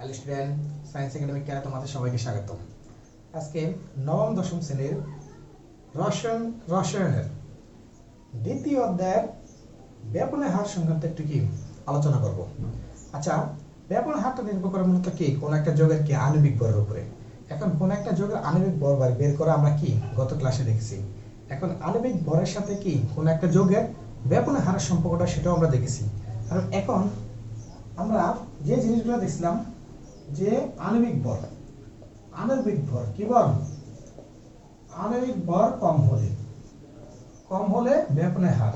Hello student science academic ক্যারে তোমাদের সবাইকে স্বাগত আজকে নবম, দশম শ্রেণির রসায়ন, রসায়নের দ্বিতীয় অধ্যায়ের ব্যাপনের হার সংক্রান্ত একটু কি আলোচনা করব। আচ্ছা ব্যাপনের হারটা নির্ভর করে মূলত কি? কোন একটা যোগের কি আণবিক ভরের উপরে। এখন কোন একটা যোগের আণবিক বার বের করা আমরা কি গত ক্লাসে দেখেছি। এখন আণবিক ভরের সাথে কি কোন একটা যোগের ব্যাপনের হারের সম্পর্কটা সেটাও আমরা দেখেছি। কারণ এখন আমরা যে জিনিসগুলো দেখছিলাম যে আণবিক ভর আণবিক ভর কি বল আণবিক ভর কম হলে কম হলে ব্যাপনের হার।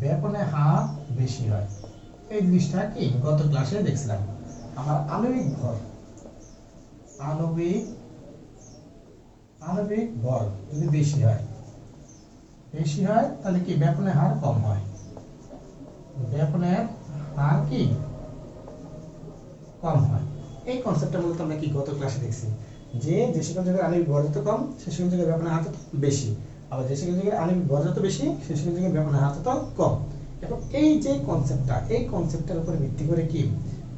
ব্যাপনের হার বেশি হয়। এই জিনিসটা কি? গত ক্লাসে দেখছিলাম। আমার আণবিক ভর, আণবিক আণবিক ভর যদি বেশি হয় বেশি হয় তাহলে কি ব্যাপনের হার কম হয়? ব্যাপনের হার কি? কম হয়। এই কনসেপ্টটা মূলত আমরা কি গত ক্লাসে দেখছি। যে যে সকল জায়গায় আণবিক ভর যত কম, সে সকল জায়গায় ব্যাপনের হার তত বেশি। আবার যে সকল জায়গায় আণবিক ভর যত বেশি, সে সকল জায়গায় ব্যাপনের হার তত কম। এবং এই যে কনসেপ্টটা এই কনসেপ্টের উপরে ভিত্তি করে কি?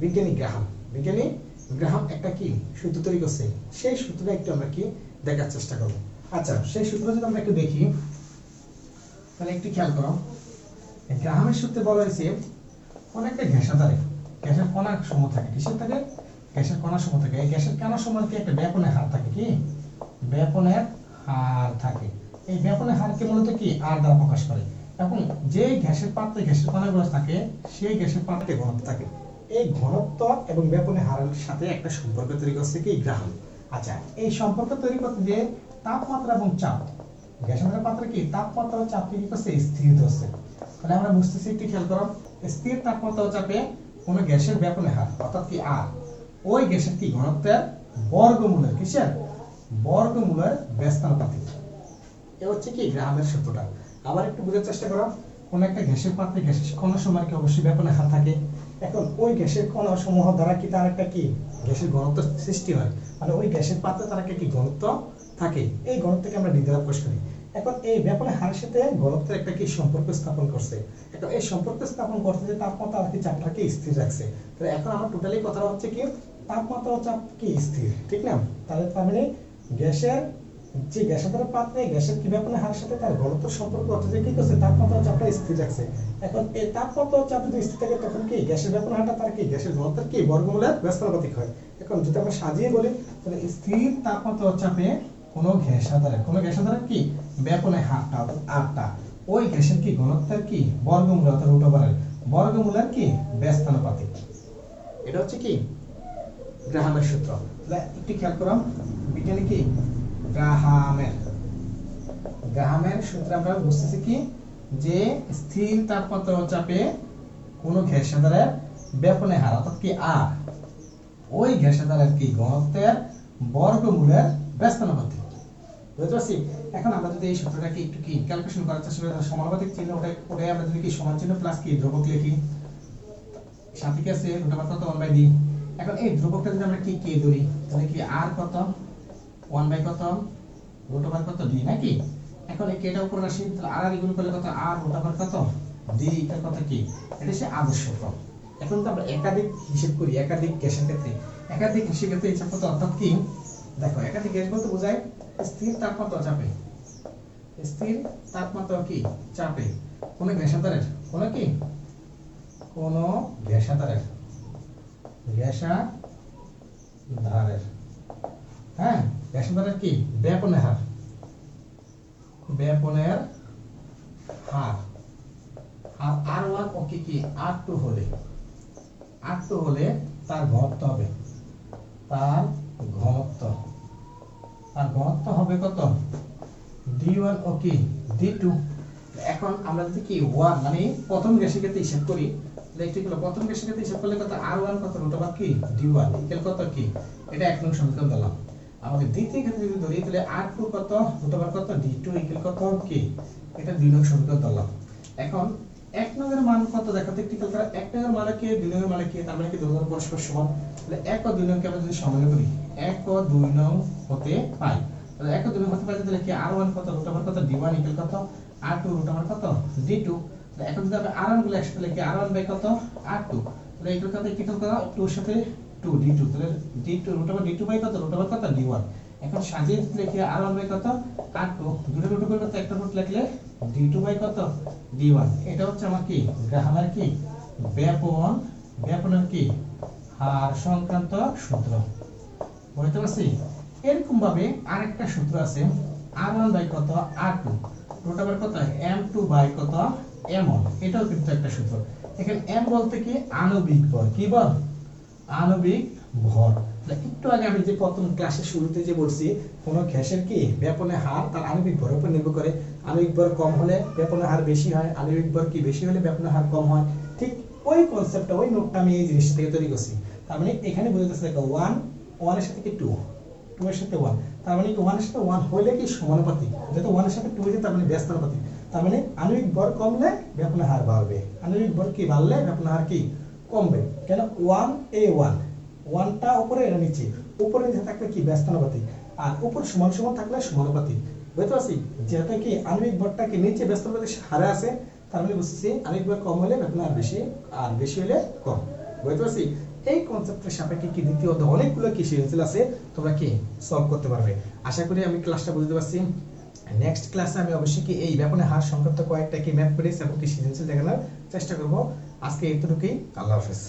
বিজ্ঞানী গ্রাহাম। বিজ্ঞানী গ্রাহাম একটা কি? সূত্র তৈরি করছে। সেই সূত্রটা একটু আমরা কি দেখার চেষ্টা করব। আচ্ছা সেই সূত্র যদি আমরা একটু দেখি, তাহলে একটু খেয়াল করো। গ্রাহামের সূত্রে বলা হয়েছে কোন একটা ঘেঁষাদারে গ্যাসের কণা সম থাকে, কিসের থাকে? গ্যাসের কণা সম থাকে। এই গ্যাসের কণা সমান কি একটা ব্যাপনের হার থাকে কি? ব্যাপনের হার থাকে। এই ব্যাপনের হারকে মূলত কি? আর দ্বারা প্রকাশ করে। এখন যে গ্যাসের পাত্রে, গ্যাসের কণাগুলো থাকে, সেই গ্যাসের পাত্রে ঘনত্ব থাকে। এই ঘনত্ব এবং ব্যাপনের হারের সাথে একটা সম্পর্ক তৈরি করছে কি? গ্রাহাম আচ্ছা এই সম্পর্ক তৈরি করতে যে তাপমাত্রা এবং চাপ। গ্যাসের পাত্রে কি? তাপমাত্রা ও চাপকে কি করছে? স্থির ধরছে। তাহলে আমরা বুঝতেছি একটু খেয়াল করো। স্থির তাপমাত্রা চাপে কোনো গ্যাসের ব্যাপনের হার অর্থাৎ কি আর? ওই গ্যাসের কি ঘনত্বের বর্গমূলের কিসের? বর্গমূলের ব্যস্তানুপাতিক। এ হচ্ছে কি গ্রামের সূত্রটা আবার একটু বোঝার চেষ্টা করো। কোন একটা গ্যাসের পাত্রে গ্যাসের কণা সময় কি অবশ্যই ব্যাপনের হার থাকে? এখন ওই গ্যাসের কণা সমূহ দ্বারা কি তার একটা কি গ্যাসের ঘনত্ব সৃষ্টি হয়? মানে ওই গ্যাসের পাত্রে তার একটা কি ঘনত্ব থাকে? এই ঘনত্বকে আমরা প্রকাশ করি এখন এই ব্যাপনের হারের সাথে ঘনত্বের একটা কি সম্পর্ক স্থাপন করছে? এখন এই সম্পর্ক স্থাপন করতে যে তাপমাত্রা আর কি চাপটাকে স্থির রাখছে। তাহলে এখন আমার টোটালি কথাটা হচ্ছে কি তাপমাত্রা ও চাপ কি স্থির, ঠিক না? তাহলে তার মানে গ্যাসের যে গ্যাসের পাত্রে, গ্যাসের কি ব্যাপনের হারের সাথে তার ঘনত্ব সম্পর্ক অর্থাৎ কি করছে তাপমাত্রা চাপটা স্থির রাখছে। এখন এই তাপমাত্রা চাপ যদি স্থির থাকে, তখন কি গ্যাসের ব্যাপনের হারটা তার কি, গ্যাসের ঘনত্বের কি বর্গমূলের ব্যস্তানুপাতিক হয়? এখন যদি আমরা সাজিয়ে বলি, তাহলে স্থির তাপমাত্রা চাপে কোনো গ্যাস আধারে কোনো গ্যাস আধারে কি? ব্যাপনের হারটা অর্থাৎ আরটা ওই গ্যাসের কি ঘনত্বের কি? বর্গমূল অর্থাৎ রুট ওভারের বর্গমূলের কি? ব্যস্তানুপাতিক এটা হচ্ছে কি? গ্রাহামের সূত্র। তাহলে একটু খেয়াল করো। বিজ্ঞানী কি? গ্রাহামের। গ্রাহামের সূত্রে আমরা বুঝতেছি কি? যে স্থির তাপমাত্রা চাপে কোনো গ্যাস আধারের ব্যাপনের হার, অর্থাৎ কি আর। ওই গ্যাস আধারের কি ঘনত্বের বর্গমূলের ব্যস্তানুপাতিক এখন আমরা যদি এই একটু কি ক্যালকুলেশন করার চেষ্টা করি সমানুপাতিক চিহ্ন ওটা ওটাই আমরা যদি কি সমান চিহ্ন প্লাস কি ধ্রুবক লিখি? সাথে কি আছে কত? 1 বাই ডি এখন এই ধ্রুবকটা যদি আমরা কি কে ধরি, তাহলে কি আর কত? 1 বাই কত? কত? ডি নাকি? এখন এই কেটা উপর আসি, তাহলে আর আর করলে কত? আর কত? ডি এটা কত কি? এটা সে আদর্শ ক্রম। এখন তো আমরা একাধিক হিসাব করি, একাধিক গ্যাসের ক্ষেত্রে, একাধিক হিসাব ক্ষেত্রে হিসাব করতে অর্থাৎ কি? দেখো, একাধিক গ্যাস বলতে বোঝায় স্থির তাপমাত্রা চাপে। স্থির তাপমাত্রা কি? চাপে। কোন গ্যাসাধারের কোন কি? কোন গ্যাসাধারের গ্যাসাধারের। হ্যাঁ গ্যাসাধারের কি? ব্যাপনের হার। ব্যাপনের হার। আর আর ওয়ান ওকে কি? আর টু হলে। আর টু হলে তার ঘনত্ব হবে। তার ঘনত্ব আর ঘনত্ব হবে কত? ডি ওয়ান ও কি ডি টু এখন আমরা যদি কি ওয়ান মানে প্রথম গ্যাসের ক্ষেত্রে হিসাব করি একটি হলো প্রথম গ্যাসের ক্ষেত্রে হিসাব করলে কত? আর ওয়ান কত? রুট ওভার কি? ডি ওয়ান ইকুয়াল কত কি? এটা এক নং সমীকরণ দিলাম আমাদের দ্বিতীয় ক্ষেত্রে যদি ধরি, তাহলে আর টু কত? রুট ওভার কত? ডি টু ইকুয়াল কত? কি এটা দুই নং সমীকরণ দিলাম এখন এক নংয়ের মান কত? দেখাতে একটি খেয়াল করা, এক নংয়ের মানে কি? দুই নংয়ের মানে কি? তার মানে কি দুই নং পরস্পর সমান। তাহলে এক ও দুই নংকে আমরা যদি সমান করি, এক ও দুই নং হতে পাই তাহলে হতে পাই তাহলে কি ওয়ান কত? রুট ওভার কত? ডি ইকুয়াল কত? আর রুট কত? এখন যদি আমরা গুলো বাই কত? তাহলে কি করতে সাথে টু ডি টু তাহলে রুট বাই কত? রুট কত? এখন সাজিয়ে আর বাই কত? দুটো রুট কত একটা রুট বাই কত? এটা হচ্ছে আমার কি? কি? ব্যাপন। ব্যাপনের কি? হার সংক্রান্ত সূত্র। বুঝতে পারছি? এরকম ভাবে আরেকটা সূত্র আছে আর ওয়ান বাই কত? আর টু ওভার কত? এম টু বাই কত? এম ওয়ান এটাও কিন্তু একটা সূত্র। এখানে এম বলতে কি? আণবিক ভর। কি বল আণবিক ভর। একটু আগে আমি যে প্রথম ক্লাসের শুরুতে যে বলছি, কোন গ্যাসের কি? ব্যাপনের হার তার আণবিক ভরের উপর নির্ভর করে। আণবিক ভর কম হলে ব্যাপনের হার বেশি হয়। আণবিক ভর কি বেশি হলে ব্যাপনের হার কম হয়? ঠিক ওই কনসেপ্টটা ওই নোটটা আমি এই জিনিসটা থেকে তৈরি করছি। তার মানে এখানে বুঝতেছে দেখো ওয়ান ওয়ানের সাথে কি টু টু এর সাথে ওয়ান তার মানে ওয়ানের সাথে ওয়ান হলে কি সমানুপাতিক? যেহেতু ওয়ানের সাথে টু হয়েছে, তার মানে ব্যস্তানুপাতিক তার মানে আণবিক ভর কমলে ব্যাপনের হার বাড়বে। আণবিক ভর কি বাড়লে ব্যাপনের হার কি কমবে? কেন ওয়ান এ ওয়ান ওয়ানটা উপরে এর নিচে? উপরে নিচে থাকলে কি ব্যস্তানুপাতিক আর উপর সমান সমান থাকলে সমানুপাতিক। বুঝতে পারছি? যেহেতু কি আণবিক ভরটা কি নিচে ব্যস্তানুপাতিক হারে আছে, তার মানে বুঝতেছি আণবিক ভর কম হলে ব্যাপনের হার বেশি, আর বেশি হলে কম। বুঝতে পারছি? এই কনসেপ্টের সাপেক্ষে কি দ্বিতীয় অধ্যায়? অনেকগুলো কি সিরিয়াল আছে, তোমরা কি সলভ করতে পারবে? আশা করি আমি ক্লাসটা বুঝতে পারছি। নেক্সট ক্লাসে আমি অবশ্যই কি এই ব্যাপারে হার সংক্রান্ত কয়েকটা কি ম্যাপ করে এবং কি সিরিয়াল দেখানোর চেষ্টা করব। আজকে এতটুকুই। আল্লাহ হাফেজ।